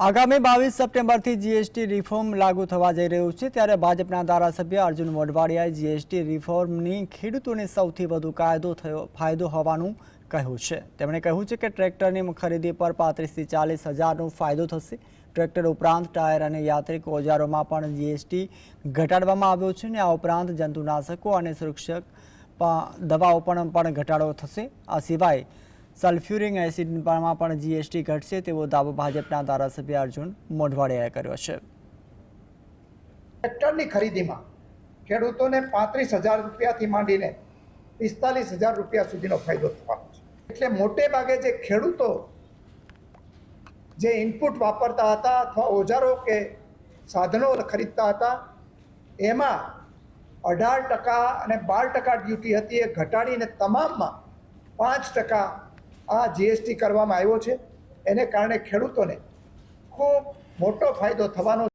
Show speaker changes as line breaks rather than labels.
આગામી બાવીસ સપ્ટેમ્બરથી જીએસટી રિફોર્મ લાગુ થવા જઈ રહ્યું છે, ત્યારે ભાજપના ધારાસભ્ય અર્જુન મોઢવાડિયાએ જીએસટી રિફોર્મની ખેડૂતોને સૌથી વધુ કાયદો થયો, ફાયદો હોવાનું કહ્યું છે. તેમણે કહ્યું છે કે ટ્રેક્ટરની ખરીદી પર પાંત્રીસથી ચાલીસ હજારનો ફાયદો થશે. ટ્રેક્ટર ઉપરાંત ટાયર અને યાત્રિક ઓજારોમાં પણ જીએસટી ઘટાડવામાં આવ્યો છે અને આ ઉપરાંત જંતુનાશકો અને સુરક્ષક દવાઓ પણ પણ ઘટાડો થશે. આ સિવાય સલ્ફ્યુરિક એસિડમાં પણ જીએસટી ઘટશે તેવો દાવો ભાજપના ધારાસભ્ય અર્જુન મોઢવાડિયાએ કર્યો છે.
ટ્રેક્ટરની ખરીદીમાં ખેડૂતોને પાંત્રીસ હજાર રૂપિયાથી માંડીને પિસ્તાલીસ હજાર રૂપિયા સુધીનો ફાયદો થવાનો છે. એટલે મોટે ભાગે જે ખેડૂતો જે ઇનપુટ વાપરતા હતા અથવા ઓજારો કે સાધનો ખરીદતા હતા, એમાં અઢાર ટકા અને બાર ટકા ડ્યુટી હતી એ ઘટાડીને તમામમાં પાંચ ટકા આ જીએસટી કરવામાં આવ્યો છે. એને કારણે ખેડૂતોને ખૂબ મોટો ફાયદો થવાનો